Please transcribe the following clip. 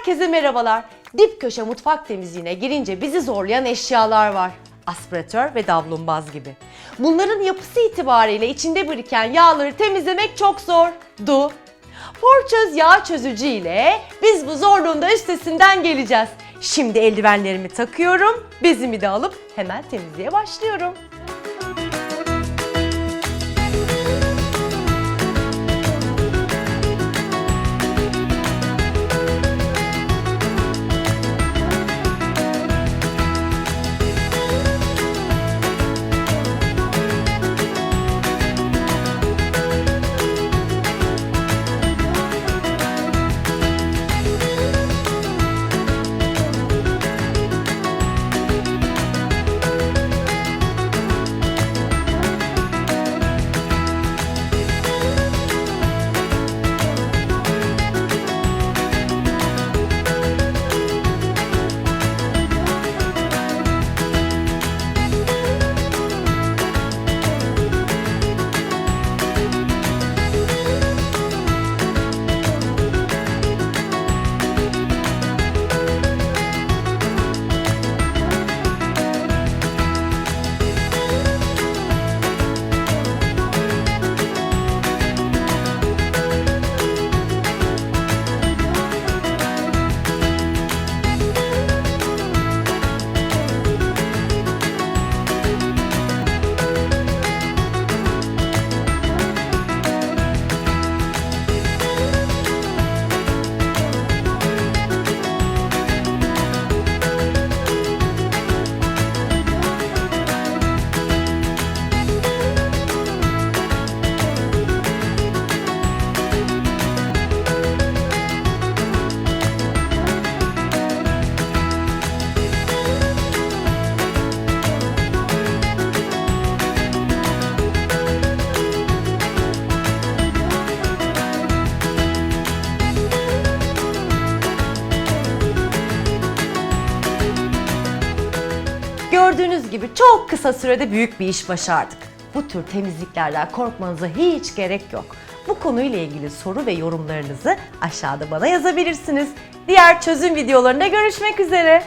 Herkese merhabalar. Dip köşe mutfak temizliğine girince bizi zorlayan eşyalar var. Aspiratör ve davlumbaz gibi. Bunların yapısı itibariyle içinde biriken yağları temizlemek çok zor. Du. Porçöz yağ çözücü ile biz bu zorluğun da üstesinden geleceğiz. Şimdi eldivenlerimi takıyorum, bezimi de alıp hemen temizliğe başlıyorum. Gördüğünüz gibi çok kısa sürede büyük bir iş başardık. Bu tür temizliklerden korkmanıza hiç gerek yok. Bu konuyla ilgili soru ve yorumlarınızı aşağıda bana yazabilirsiniz. Diğer çözüm videolarında görüşmek üzere.